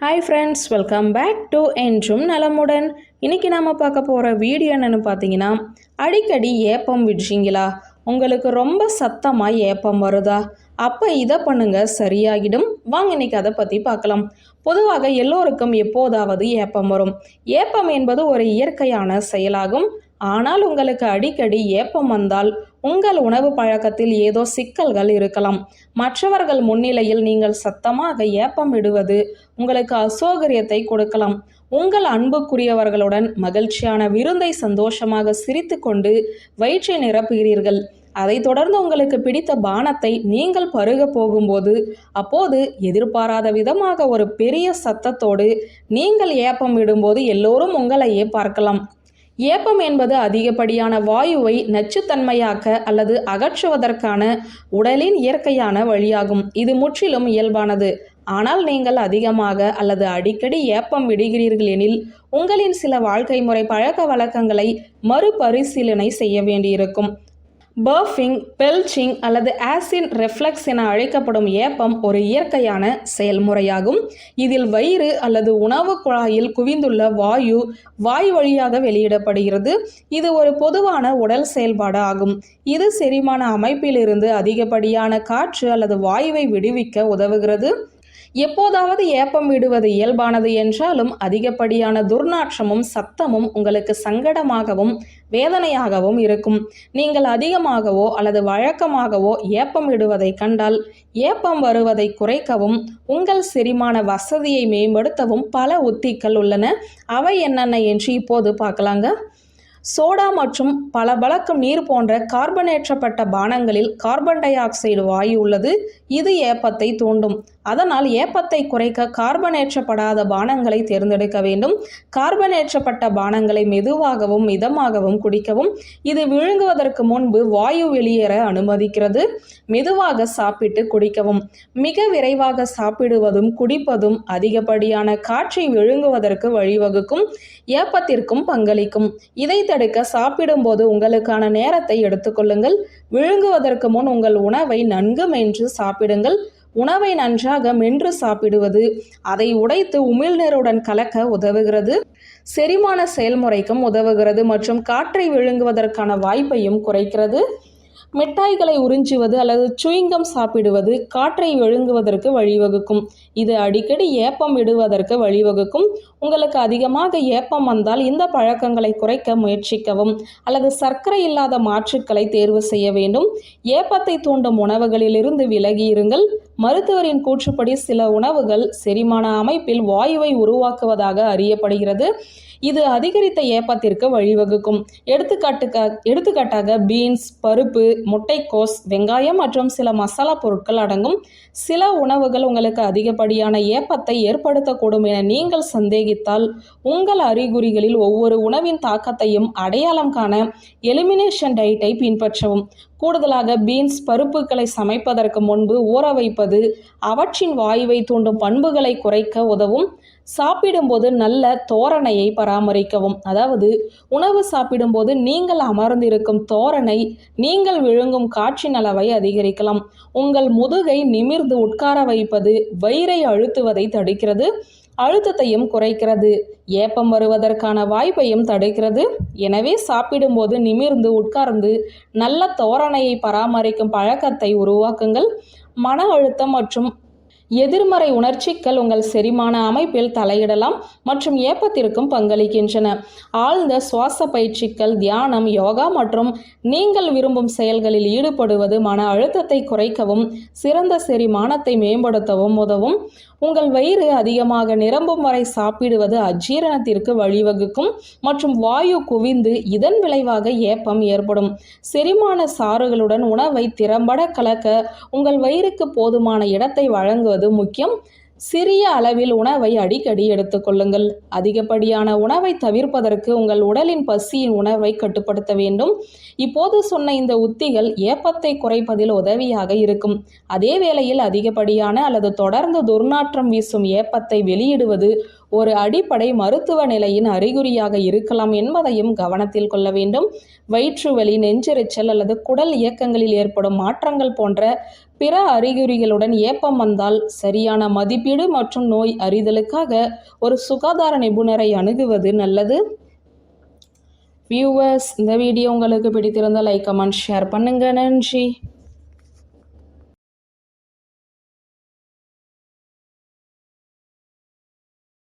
Hi friends welcome back to என்றும் நலமுடன் இன்னைக்கு நாம் பார்க்க போகிற வீடியோ என்னென்னு பார்த்தீங்கன்னா அடிக்கடி ஏப்பம் விடுறீங்களா உங்களுக்கு ரொம்ப சத்தமாக ஏப்பம் வருதா? அப்போ இதை பண்ணுங்க சரியாகிடும். வாங்க இன்னைக்கு அதை பற்றி பார்க்கலாம். பொதுவாக எல்லோருக்கும் எப்போதாவது ஏப்பம் வரும். ஏப்பம் என்பது ஒரு இயற்கையான செயலாகும். ஆனால் உங்களுக்கு அடிக்கடி ஏப்பம் வந்தால் உங்கள் உணவு பழக்கத்தில் ஏதோ சிக்கல்கள் இருக்கலாம். மற்றவர்கள் முன்னிலையில் நீங்கள் சத்தமாக ஏப்பம் இடுவது உங்களுக்கு அசௌகரியத்தை கொடுக்கலாம். உங்கள் அன்புக்குரியவர்களுடன் மகிழ்ச்சியான விருந்தை சந்தோஷமாக சிரித்துக்கொண்டு வயிற்றை நிரப்புகிறீர்கள். அதைத் தொடர்ந்து உங்களுக்கு பிடித்த பானத்தை நீங்கள் பருக போகும்போது அப்போது எதிர்பாராத விதமாக ஒரு பெரிய சத்தத்தோடு நீங்கள் ஏப்பம் விடும்போது எல்லோரும் உங்களையே பார்க்கலாம். ஏப்பம் என்பது அதிகப்படியான வாயுவை நச்சுத்தன்மையாக்க அல்லது அகற்றுவதற்கான உடலின் இயற்கையான வழியாகும். இது முற்றிலும் இயல்பானது. ஆனால் நீங்கள் அதிகமாக அல்லது அடிக்கடி ஏப்பம் விடுகிறீர்கள் எனில் உங்களின் சில வாழ்க்கை முறை பழக்க வழக்கங்களை மறுபரிசீலனை செய்ய வேண்டியிருக்கும். பர்ஃபிங் பெல்ச்சிங் அல்லது ஆசின் ரெஃப்ளெக்ஸ் என அழைக்கப்படும் ஏப்பம் ஒரு இயற்கையான செயல்முறையாகும். இதில் வயிறு அல்லது உணவு குழாயில் குவிந்துள்ள வாயு வாய் வழியாக வெளியிடப்படுகிறது. இது ஒரு பொதுவான உடல் செயல்பாடு ஆகும். இது செரிமான அமைப்பிலிருந்து அதிகப்படியான காற்று அல்லது வாயுவை விடுவிக்க உதவுகிறது. எப்போதாவது ஏப்பம் விடுவது இயல்பானது என்றாலும் அதிகப்படியான துர்நாற்றமும் சத்தமும் உங்களுக்கு சங்கடமாகவும் வேதனையாகவும் இருக்கும். நீங்கள் அதிகமாகவோ அல்லது வழக்கமாகவோ ஏப்பம் விடுவதை கண்டால் ஏப்பம் வருவதை குறைக்கவும் உங்கள் செரிமான வசதியை மேம்படுத்தவும் பல உத்திகள் உள்ளன. அவை என்னென்ன என்று இப்போது பார்க்கலாங்க. சோடா மற்றும் பளபளக்கும் நீர் போன்ற கார்பனேற்றப்பட்ட பானங்களில் கார்பன் டை ஆக்சைடு வாயு உள்ளது. இது ஏப்பத்தை தூண்டும். அதனால் ஏப்பத்தை குறைக்க கார்பனேற்றப்படாத பானங்களை தேர்ந்தெடுக்க வேண்டும். கார்பனேற்றப்பட்ட பானங்களை மெதுவாகவும் மிதமாகவும் குடிக்கவும் இது விழுங்குவதற்கு முன்பு வாயு வெளியேற அனுமதிக்கிறது. மெதுவாக சாப்பிட்டு குடிக்கவும். மிக விரைவாக சாப்பிடுவதும் குடிப்பதும் அதிகப்படியான காற்றை விழுங்குவதற்கு வழிவகுக்கும். ஏப்பத்திற்கும் பங்களிக்கும். இதை தடுக்க சாப்பிடும்போது உங்களுக்கான நேரத்தை எடுத்துக்கொள்ளுங்கள். விழுங்குவதற்கு முன் உங்கள் உணவை நன்கு மென்று சாப்பிடுங்கள். உணவை நன்றாக மென்று சாப்பிடுவது அதை உடைத்து உமிழ்நீருடன் கலக்க உதவுகிறது. செரிமான செயல்முறைக்கும் உதவுகிறது மற்றும் காற்றை விழுங்குவதற்கான வாய்ப்பையும் குறைக்கிறது. மிட்டாய்களை உறிஞ்சுவது அல்லது சுயிங்கம் சாப்பிடுவது காற்றை விழுங்குவதற்கு வழிவகுக்கும். இது அடிக்கடி ஏப்பம் விடுவதற்கு வழிவகுக்கும். உங்களுக்கு அதிகமாக ஏப்பம் வந்தால் இந்த பழக்கங்களை குறைக்க முயற்சிக்கவும் அல்லது சர்க்கரை இல்லாத மாற்றுக்களை தேர்வு செய்ய வேண்டும். ஏப்பத்தை தூண்டும் உணவுகளிலிருந்து விலகி இருங்கள் மருத்துவரின் கூற்றுப்படி சில உணவுகள் செரிமான அமைப்பில் வாயுவை உருவாக்குவதாக அறியப்படுகிறது. இது அதிகரித்த ஏப்பத்திற்கு வழிவகுக்கும். எடுத்துக்காட்டுக்க எடுத்துக்காட்டாக பீன்ஸ் பருப்பு முட்டைக்கோஸ் வெங்காயம் மற்றும் சில மசாலா பொருட்கள் அடங்கும். சில உணவுகள் உங்களுக்கு அதிகப்படியான ஏப்பத்தை ஏற்படுத்தக்கூடும் என நீங்கள் சந்தேகித்தால் உங்கள் அறிகுறிகளில் ஒவ்வொரு உணவின் தாக்கத்தையும் அடையாளம் காண எலிமினேஷன் டயட்டை பின்பற்றவும். கூடுதலாக பீன்ஸ் பருப்புகளை சமைப்பதற்கு முன்பு ஊற வைப்பது அவற்றின் வாயுவை தூண்டும் பண்புகளை குறைக்க உதவும். சாப்பிடும்போது நல்ல தோரணையை பராமரிக்கவும். அதாவது உணவு சாப்பிடும்போது நீங்கள் அமர்ந்திருக்கும் தோரணை நீங்கள் விழுங்கும் காற்றின் அளவை அதிகரிக்கலாம். உங்கள் முதுகை நிமிர்ந்து உட்கார வைப்பது வயிறை அழுத்துவதை தடுக்கிறது அழுத்தத்தையும் குறைக்கிறது. ஏப்பம் வருவதற்கான வாய்ப்பையும் தடுக்கிறது. எனவே சாப்பிடும்போது நிமிர்ந்து உட்கார்ந்து நல்ல தோரணையை பராமரிக்கும் பழக்கத்தை உருவாக்குங்கள். மன அழுத்தம் மற்றும் எதிர்மறை உணர்ச்சிகள் உங்கள் செரிமான அமைப்பில் தலையிடலாம் மற்றும் ஏப்பத்திற்கும் பங்களிக்கின்றன. ஆழ்ந்த சுவாச பயிற்சிகள் தியானம் யோகா மற்றும் நீங்கள் விரும்பும் செயல்களில் ஈடுபடுவது மன அழுத்தத்தை குறைக்கவும் சிறந்த செரிமானத்தை மேம்படுத்தவும் உதவும். உங்கள் வயிறு அதிகமாக நிரம்பும் வரை சாப்பிடுவது அஜீரணத்திற்கு வழிவகுக்கும் மற்றும் வாயு குவிந்து இதன் விளைவாக ஏப்பம் ஏற்படும். செரிமான சாறுகளுடன் உணவை திறம்பட கலக்க உங்கள் வயிறுக்கு போதுமான இடத்தை வழங்குவது முக்கியம். சிறிய அளவில் உணவை அடிக்கடி எடுத்துக்கொள்ளுங்கள் அதிகப்படியான உணவை தவிர்ப்பதற்கு உங்கள் உடலின் பசியின் உணவை கட்டுப்படுத்த வேண்டும். இப்போது சொன்ன இந்த உத்திகள் ஏப்பத்தை குறைப்பதில் உதவியாக இருக்கும். அதே வேளையில் அதிகப்படியான அல்லது தொடர்ந்து துர்நாற்றம் வீசும் ஏப்பத்தை வெளியிடுவது ஒரு அடிப்படை மருத்துவ நிலையின் அறிகுறியாக இருக்கலாம் என்பதையும் கவனத்தில் கொள்ள வேண்டும். வயிற்று வலி நெஞ்செரிச்சல் அல்லது குடல் இயக்கங்களில் ஏற்படும் மாற்றங்கள் போன்ற பிற அறிகுறிகளுடன் ஏப்பம் வந்தால் சரியான மதிப்பீடு மற்றும் நோய் அறிதலுக்காக ஒரு சுகாதார நிபுணரை அணுகுவது நல்லது. வியூவர்ஸ் இந்த வீடியோ உங்களுக்கு பிடித்திருந்தால் லைக் கமெண்ட் ஷேர் பண்ணுங்க. நன்றி.